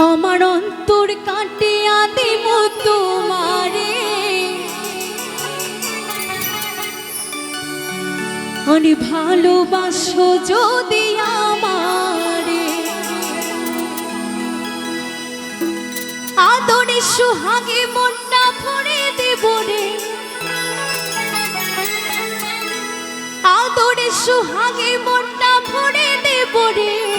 আমার অন্তর কাটিয়া দেব তোমারে। অনেক ভালোবাসো যদি আমারে। আদরে সোহাগে মনটা ভরে দেব রে। আদরে সোহাগে মনটা ভরে দেব রে।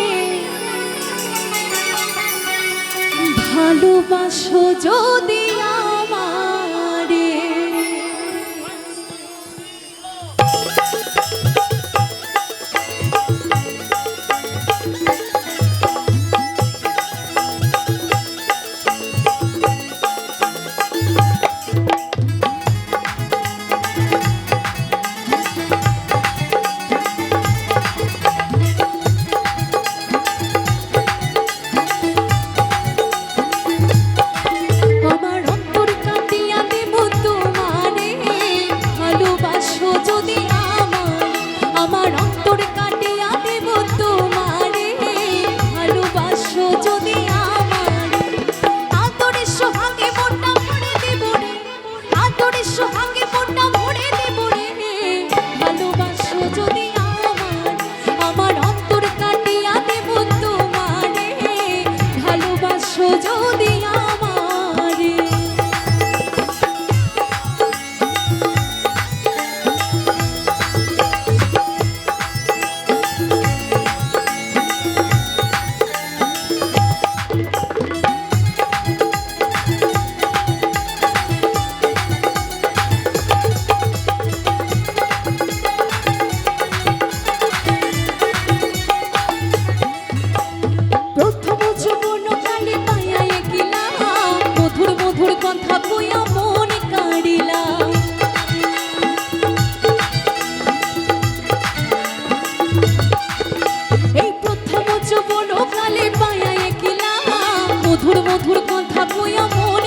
ভালোবাসো যদি 不要不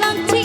Lanty.